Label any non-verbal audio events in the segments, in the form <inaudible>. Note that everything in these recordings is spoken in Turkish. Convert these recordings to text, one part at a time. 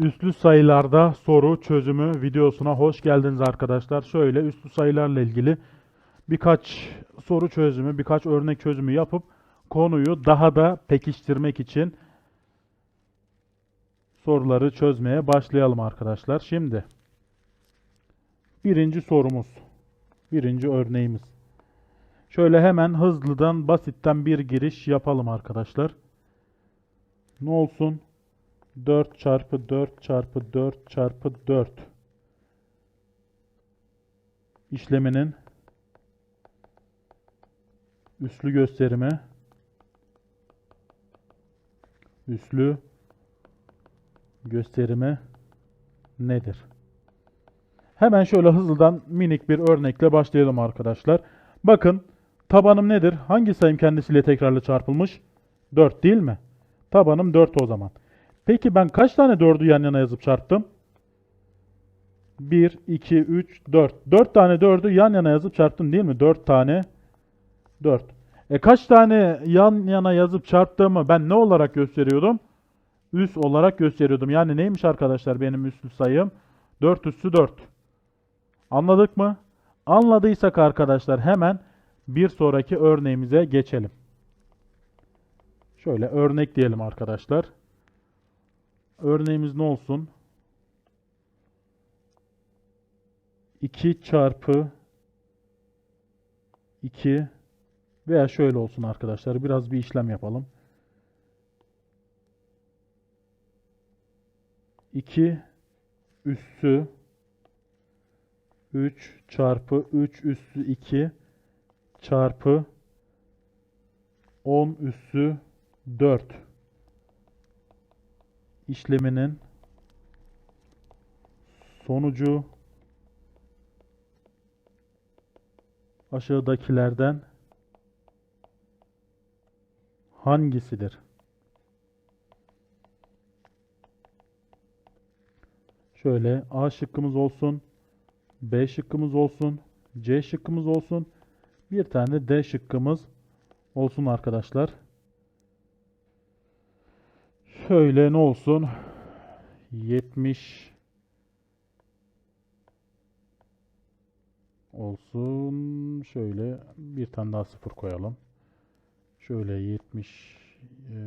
Üslü sayılarda soru çözümü videosuna hoş geldiniz arkadaşlar. Şöyle üslü sayılarla ilgili birkaç soru çözümü, birkaç örnek çözümü yapıp konuyu daha da pekiştirmek için soruları çözmeye başlayalım arkadaşlar. Şimdi birinci sorumuz, birinci örneğimiz. Şöyle hemen hızlıdan, basitten bir giriş yapalım arkadaşlar. Ne olsun? 4 çarpı 4 çarpı 4 çarpı 4 işleminin üslü gösterimi üslü gösterimi nedir? Hemen şöyle hızlıdan minik bir örnekle başlayalım arkadaşlar. Bakın tabanım nedir? Hangi sayım kendisiyle tekrarlı çarpılmış? 4 değil mi? Tabanım 4 o zaman. Peki ben kaç tane 4'ü yan yana yazıp çarptım? 1, 2, 3, 4. 4 tane 4'ü yan yana yazıp çarptım değil mi? 4 tane 4. E kaç tane yan yana yazıp çarptığımı ben ne olarak gösteriyordum? Üs olarak gösteriyordum. Yani neymiş arkadaşlar benim üslü sayım? 4 üssü 4. Anladık mı? Anladıysak arkadaşlar hemen bir sonraki örneğimize geçelim. Şöyle örnek diyelim arkadaşlar. Örneğimiz ne olsun? 2 çarpı 2 veya şöyle olsun arkadaşlar. Biraz bir işlem yapalım. 2 üssü 3 çarpı 3 üssü 2 çarpı 10 üssü 4 işleminin sonucu aşağıdakilerden hangisidir? Şöyle A şıkkımız olsun, B şıkkımız olsun, C şıkkımız olsun, bir tane D şıkkımız olsun arkadaşlar. Şöyle ne olsun? 70 olsun. Şöyle bir tane daha sıfır koyalım. Şöyle 70 e,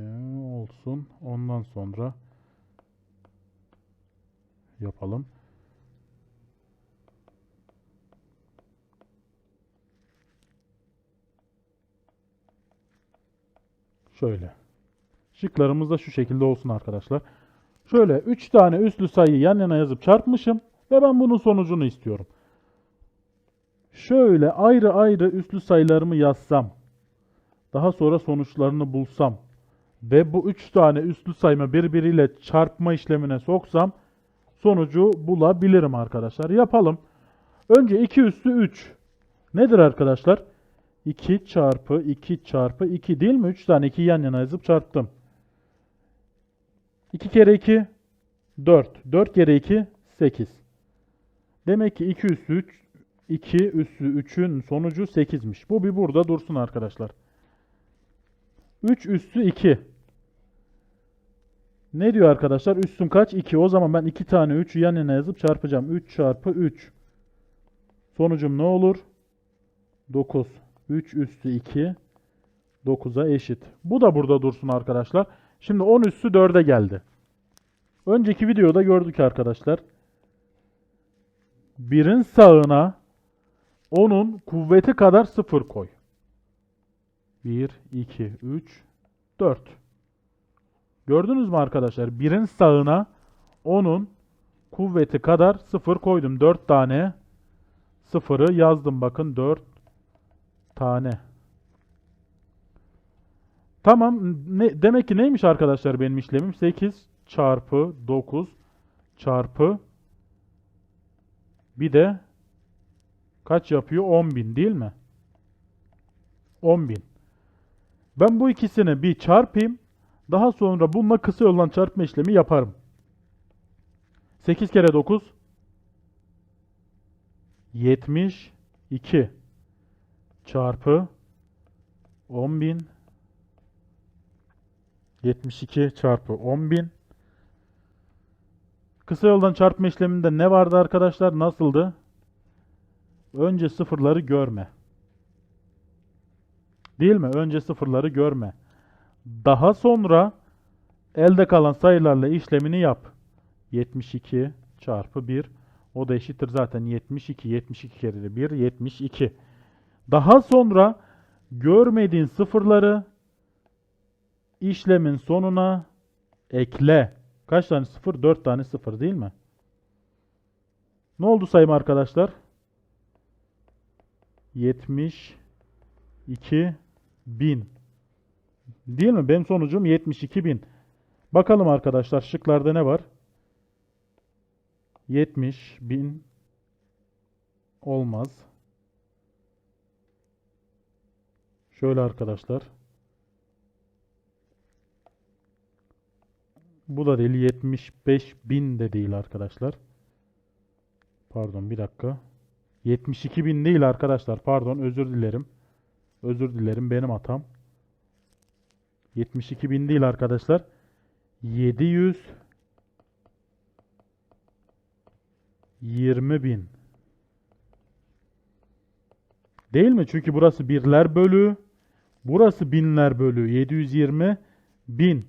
olsun. Ondan sonra yapalım. Şöyle. Şıklarımız da şu şekilde olsun arkadaşlar. Şöyle 3 tane üslü sayıyı yan yana yazıp çarpmışım ve ben bunun sonucunu istiyorum. Şöyle ayrı ayrı üslü sayılarımı yazsam, daha sonra sonuçlarını bulsam ve bu 3 tane üslü sayımı birbiriyle çarpma işlemine soksam sonucu bulabilirim arkadaşlar. Yapalım. Önce 2 üstü 3. Nedir arkadaşlar? 2 çarpı 2 çarpı 2 değil mi? 3 tane 2 yan yana yazıp çarptım. 2 kere 2 4. 4 kere 2 8. Demek ki 2 üssü 3 2 üssü 3'ün sonucu 8'miş. Bu bir burada dursun arkadaşlar. 3 üssü 2. Ne diyor arkadaşlar? Üssüm kaç? 2. O zaman ben 2 tane 3'ü yan yana yazıp çarpacağım. 3 çarpı 3. Sonucum ne olur? 9. 3 üssü 2 9'a eşit. Bu da burada dursun arkadaşlar. Şimdi 10 üssü 4'e geldi. Önceki videoda gördük arkadaşlar. Birin sağına 10'un kuvveti kadar 0 koy. 1, 2, 3, 4. Gördünüz mü arkadaşlar? Birin sağına 10'un kuvveti kadar 0 koydum. 4 tane 0'ı yazdım. Bakın 4 tane. Tamam. Ne, demek ki neymiş arkadaşlar benim işlemim? 8 çarpı 9 çarpı bir de kaç yapıyor? 10.000 değil mi? 10.000. Ben bu ikisini bir çarpayım. Daha sonra bununla kısa yoldan çarpma işlemi yaparım. 8 kere 9 72 çarpı 10.000 72 çarpı 10.000 Kısa yoldan çarpma işleminde ne vardı arkadaşlar? Nasıldı? Önce sıfırları görme. Değil mi? Önce sıfırları görme. Daha sonra elde kalan sayılarla işlemini yap. 72 çarpı 1. O da eşittir zaten 72. 72 kere de 1. 72. Daha sonra görmediğin sıfırları işlemin sonuna ekle. Kaç tane sıfır? 4 tane sıfır değil mi? Ne oldu sayım arkadaşlar? 72 bin. Değil mi? Benim sonucum 72 bin. Bakalım arkadaşlar şıklarda ne var? 70 bin olmaz. Şöyle arkadaşlar. Bu da değil. 75 bin de değil arkadaşlar. Pardon bir dakika. 72 bin değil arkadaşlar. Pardon özür dilerim. Özür dilerim benim hatam. 72 bin değil arkadaşlar. 700 20 bin. Değil mi? Çünkü burası birler bölü. Burası binler bölü. 720 bin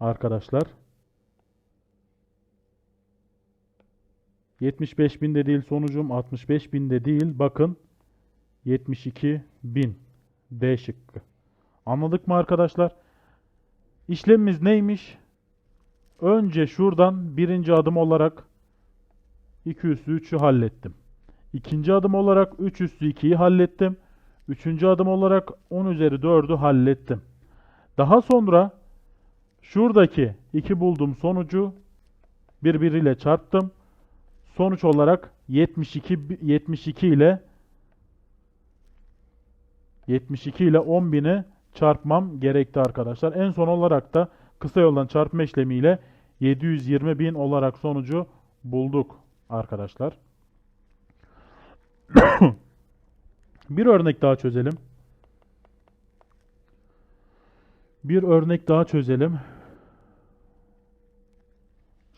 arkadaşlar. 75 bin de değil sonucum. 65 bin de değil. Bakın 72 bin. D şıkkı. Anladık mı arkadaşlar? İşlemimiz neymiş? Önce şuradan birinci adım olarak 2 üstü 3'ü hallettim. İkinci adım olarak 3 üstü 2'yi hallettim. Üçüncü adım olarak 10 üzeri 4'ü hallettim. Daha sonra şuradaki 2 bulduğum sonucu birbiriyle çarptım. Sonuç olarak 72 72 ile 72 ile 10.000'i çarpmam gerekti arkadaşlar. En son olarak da kısa yoldan çarpma işlemiyle 720.000 olarak sonucu bulduk arkadaşlar. <coughs> Bir örnek daha çözelim. Bir örnek daha çözelim.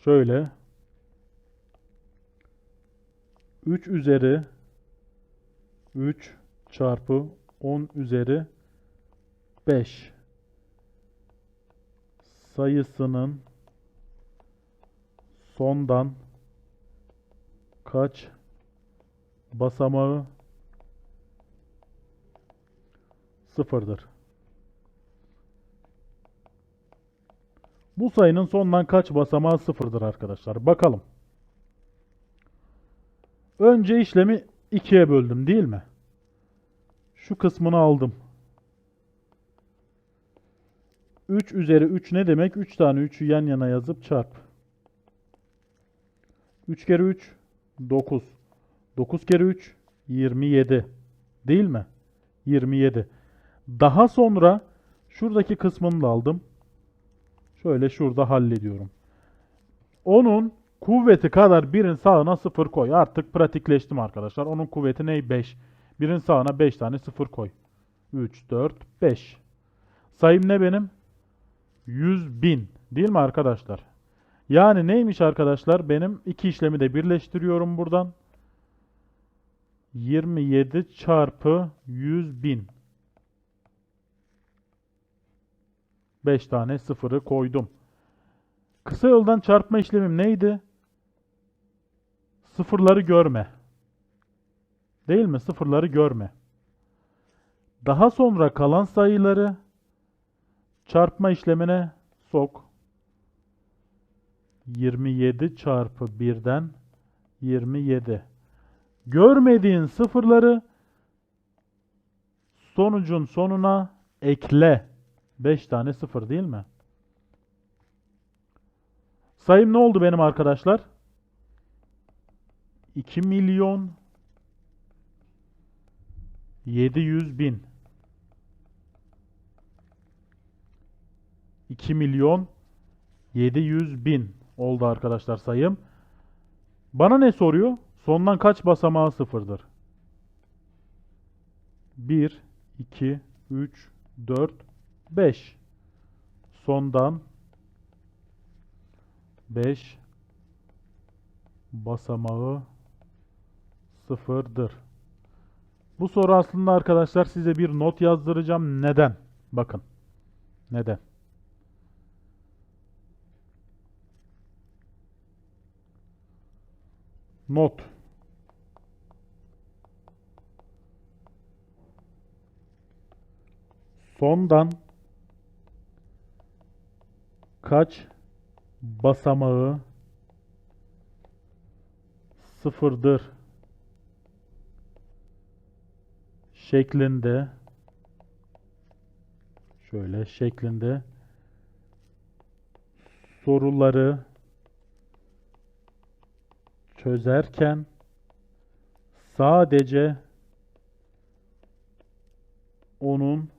Şöyle. 3 üzeri 3 çarpı 10 üzeri 5 sayısının sondan kaç basamağı sıfırdır. Bu sayının sondan kaç basamağı sıfırdır arkadaşlar. Bakalım. Önce işlemi ikiye böldüm değil mi? Şu kısmını aldım. 3 üzeri 3 ne demek? 3 tane 3'ü yan yana yazıp çarp. 3 kere 3 9. 9 kere 3 27. Değil mi? 27. Daha sonra şuradaki kısmını da aldım. Şöyle şurada hallediyorum. Onun kuvveti kadar birin sağına 0 koy. Artık pratikleştim arkadaşlar. Onun kuvveti ne? 5. Birin sağına 5 tane 0 koy. 3, 4, 5. Sayım ne benim? 100 bin. Değil mi arkadaşlar? Yani neymiş arkadaşlar? Benim iki işlemi de birleştiriyorum buradan. 27 çarpı 100 bin. 5 tane sıfırı koydum. Kısa yoldan çarpma işlemim neydi? Sıfırları görme. Değil mi? Sıfırları görme. Daha sonra kalan sayıları çarpma işlemine sok. 27 çarpı 1'den 27. Görmediğin sıfırları sonucun sonuna ekle. 5 tane sıfır değil mi? Sayım ne oldu benim arkadaşlar? 2 milyon 700 bin. 2 milyon 700 bin oldu arkadaşlar sayım. Bana ne soruyor? Sondan kaç basamağı sıfırdır? 1, 2, 3, 4, 5. Sondan 5 basamağı sıfırdır. Bu soru aslında arkadaşlar size bir not yazdıracağım. Neden? Bakın. Neden? Not. Sondan kaç basamağı sıfırdır şeklinde şöyle şeklinde soruları çözerken sadece onun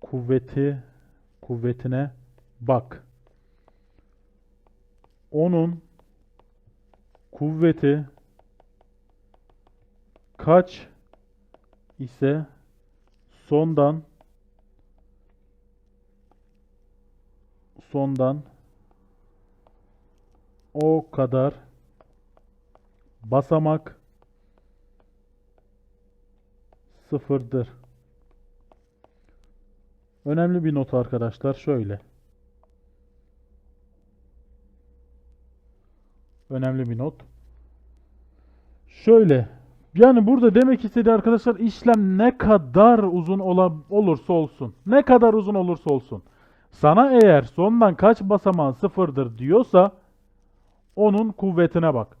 kuvveti kuvvetine bak. Onun kuvveti kaç ise sondan sondan o kadar basamak sıfırdır. Önemli bir not arkadaşlar şöyle. Önemli bir not. Şöyle. Yani burada demek istediği arkadaşlar işlem ne kadar uzun ola, olursa olsun. Ne kadar uzun olursa olsun. Sana eğer sondan kaç basamağın sıfırdır diyorsa onun kuvvetine bak.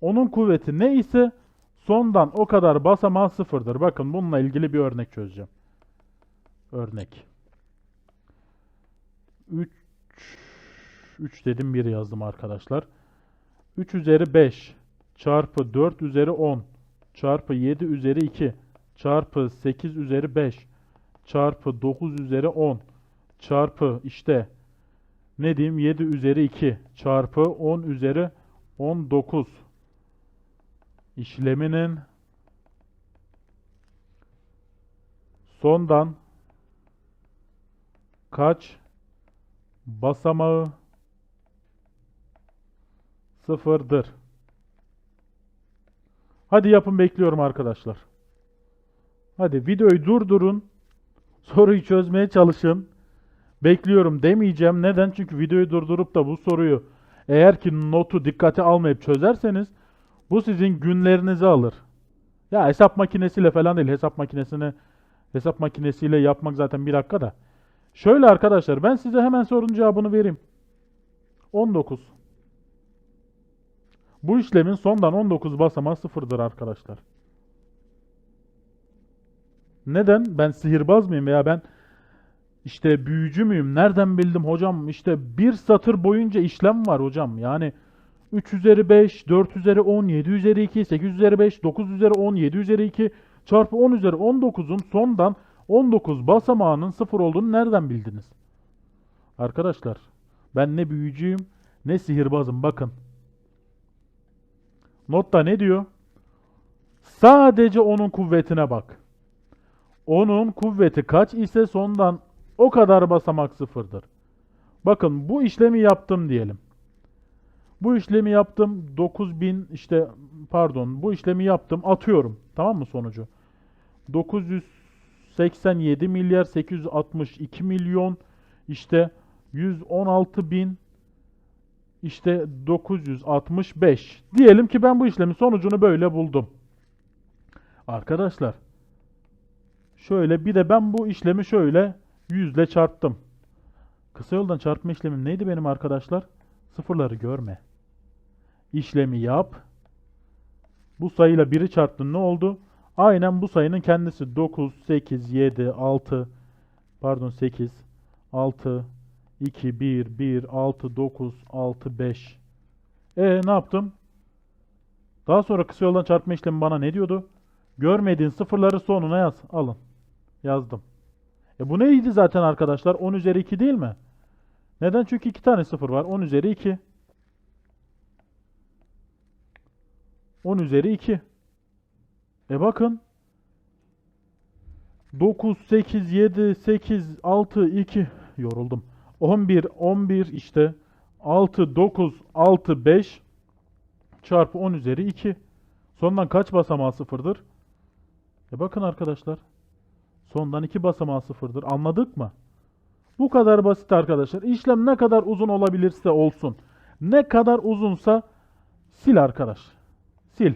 Onun kuvveti ne ise sondan o kadar basamağı sıfırdır. Bakın bununla ilgili bir örnek çözeceğim. Örnek. 3 3 dedim 1 yazdım arkadaşlar. 3 üzeri 5 çarpı 4 üzeri 10 çarpı 7 üzeri 2 çarpı 8 üzeri 5 çarpı 9 üzeri 10 çarpı işte ne diyeyim 7 üzeri 2 çarpı 10 üzeri 19 işleminin sondan kaç basamağı sıfırdır. Hadi yapın bekliyorum arkadaşlar. Hadi videoyu durdurun. Soruyu çözmeye çalışın. Bekliyorum demeyeceğim. Neden? Çünkü videoyu durdurup da bu soruyu eğer ki notu dikkate almayıp çözerseniz bu sizin günlerinizi alır. Ya hesap makinesiyle falan değil. Hesap makinesini hesap makinesiyle yapmak zaten bir dakika da. Şöyle arkadaşlar ben size hemen sorunun cevabını vereyim. 19. Bu işlemin sondan 19 basamağı sıfırdır arkadaşlar. Neden? Ben sihirbaz mıyım veya ben işte büyücü müyüm? Nereden bildim hocam? İşte bir satır boyunca işlem var hocam. Yani 3 üzeri 5, 4 üzeri 10, 7 üzeri 2, 8 üzeri 5, 9 üzeri 10, 7 üzeri 2 çarpı 10 üzeri 19'un sondan 19 basamağının sıfır olduğunu nereden bildiniz? Arkadaşlar ben ne büyücüyüm ne sihirbazım bakın. Notta ne diyor? Sadece onun kuvvetine bak. Onun kuvveti kaç ise sondan o kadar basamak sıfırdır. Bakın bu işlemi yaptım diyelim. Bu işlemi yaptım 9000 işte pardon bu işlemi yaptım atıyorum tamam mı sonucu? 987 milyar 862 milyon işte 116 bin işte 965 diyelim ki ben bu işlemin sonucunu böyle buldum. Arkadaşlar şöyle bir de ben bu işlemi şöyle 100 ile çarptım. Kısa yoldan çarpma işlemim neydi benim arkadaşlar? Sıfırları görme. İşlemi yap. Bu sayıyla 1'i çarptın ne oldu? Aynen bu sayının kendisi 9, 8, 7, 6 pardon 8, 6, 2, 1, 1, 6, 9, 6, 5. E ne yaptım? Daha sonra kısa yoldan çarpma işlemi bana ne diyordu? Görmediğin sıfırları sonuna yaz. Alın. Yazdım. E bu neydi zaten arkadaşlar? 10 üzeri 2 değil mi? Neden? Çünkü 2 tane sıfır var. 10 üzeri 2. 10 üzeri 2. E bakın. 9, 8, 7, 8, 6, 2. Yoruldum. 11, 11 işte. 6, 9, 6, 5 çarpı 10 üzeri 2. Sondan kaç basamağı sıfırdır? E bakın arkadaşlar. Sondan 2 basamağı sıfırdır. Anladık mı? Bu kadar basit arkadaşlar. İşlem ne kadar uzun olabilirse olsun. Ne kadar uzunsa sil arkadaş. Sil.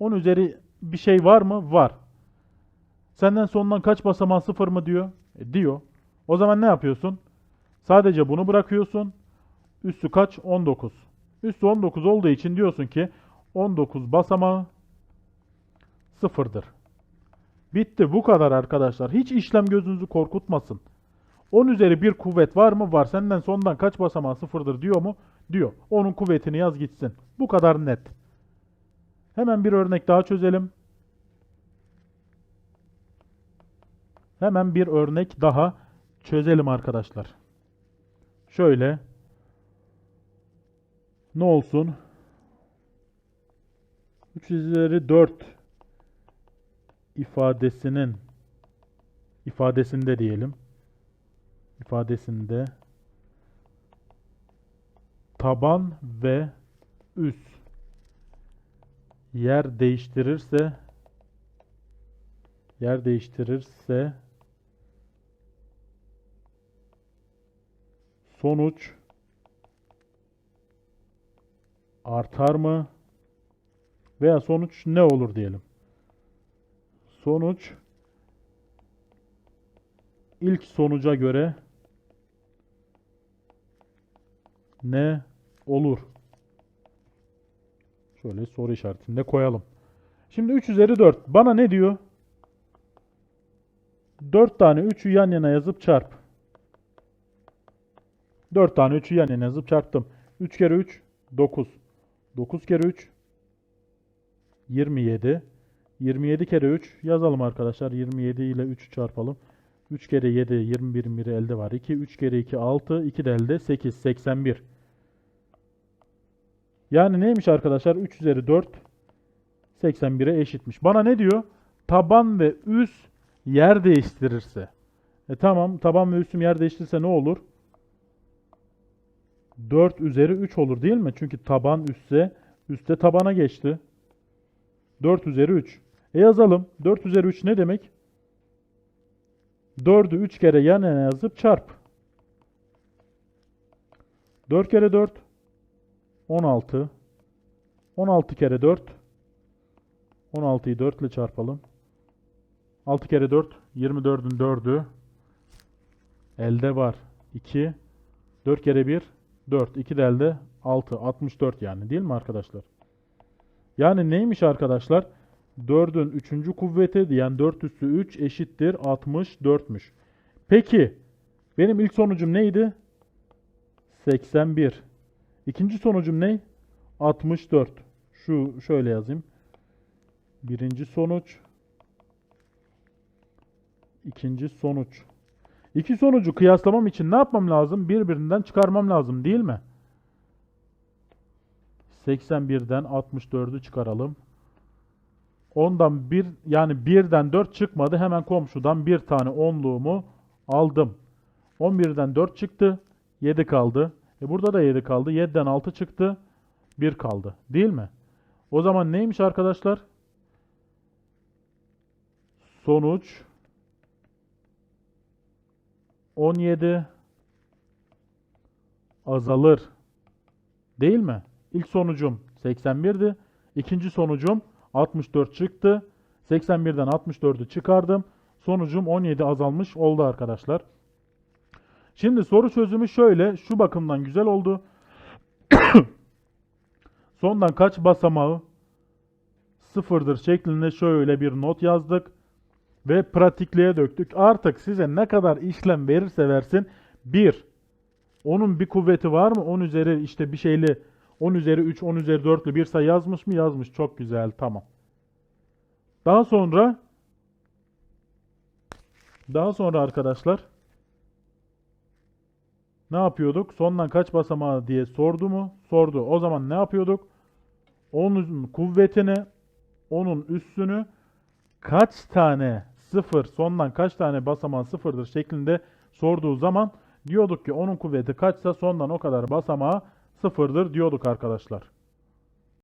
10 üzeri bir şey var mı? Var. Senden sondan kaç basamağı sıfır mı diyor? E, diyor. O zaman ne yapıyorsun? Sadece bunu bırakıyorsun. Üstü kaç? 19. Üstü 19 olduğu için diyorsun ki 19 basamağı sıfırdır. Bitti. Bu kadar arkadaşlar. Hiç işlem gözünüzü korkutmasın. 10 üzeri bir kuvvet var mı? Var. Senden sondan kaç basamağı sıfırdır diyor mu? Diyor. Onun kuvvetini yaz gitsin. Bu kadar net. Hemen bir örnek daha çözelim. Hemen bir örnek daha çözelim arkadaşlar. Şöyle. Ne olsun? 3 üzeri 4 ifadesinin ifadesinde diyelim. ifadesinde taban ve üst yer değiştirirse yer değiştirirse sonuç artar mı veya sonuç ne olur diyelim. Sonuç ilk sonuca göre ne olur? Şöyle soru işaretinde koyalım. Şimdi 3 üzeri 4. Bana ne diyor? 4 tane 3'ü yan yana yazıp çarp. 4 tane 3'ü yan yana yazıp çarptım. 3 kere 3 9. 9 kere 3 27. 27 kere 3 yazalım arkadaşlar. 27 ile 3'ü çarpalım. 3 kere 7 21 biri elde var. 2 3 kere 2 6 2 de elde 8 81. Yani neymiş arkadaşlar? 3 üzeri 4 81'e eşitmiş. Bana ne diyor? Taban ve üst yer değiştirirse. E tamam taban ve üstüm yer değiştirirse ne olur? 4 üzeri 3 olur değil mi? Çünkü taban üstse üstte tabana geçti. 4 üzeri 3. E yazalım. 4 üzeri 3 ne demek? 4'ü 3 kere yan yana yazıp çarp. 4 kere 4 16. 16 kere 4 16'yı 4 ile çarpalım. 6 kere 4 24'ün 4'ü elde var. 2 4 kere 1 4 2 de elde 6 64 yani değil mi arkadaşlar? Yani neymiş arkadaşlar? 4'ün 3. kuvveti yani 4 üstü 3 eşittir 64'müş. Peki benim ilk sonucum neydi? 81. İkinci sonucum ne? 64. Şu şöyle yazayım. Birinci sonuç. İkinci sonuç. İki sonucu kıyaslamam için ne yapmam lazım? Birbirinden çıkarmam lazım değil mi? 81'den 64'ü çıkaralım. Ondan bir yani 1'den 4 çıkmadı. Hemen komşudan bir tane onluğumu aldım. 11'den 4 çıktı. 7 kaldı. E burada da 7 kaldı. 7'den 6 çıktı. 1 kaldı. Değil mi? O zaman neymiş arkadaşlar? Sonuç 17 azalır. Değil mi? İlk sonucum 81'di. İkinci sonucum 64 çıktı. 81'den 64'ü çıkardım. Sonucum 17 azalmış oldu arkadaşlar. Şimdi soru çözümü şöyle. Şu bakımdan güzel oldu. <coughs> Sondan kaç basamağı sıfırdır şeklinde şöyle bir not yazdık. Ve pratikliğe döktük. Artık size ne kadar işlem verirse versin. 1. Onun bir kuvveti var mı? 10 üzeri işte bir şeyli 10 üzeri 3, 10 üzeri 4'lü bir sayı yazmış mı? Yazmış. Çok güzel. Tamam. Daha sonra daha sonra arkadaşlar ne yapıyorduk? Sondan kaç basamağı diye sordu mu? Sordu. O zaman ne yapıyorduk? Onun kuvvetini, onun üstünü kaç tane sıfır, sondan kaç tane basamağı sıfırdır şeklinde sorduğu zaman diyorduk ki onun kuvveti kaçsa sondan o kadar basamağı sıfırdır diyorduk arkadaşlar.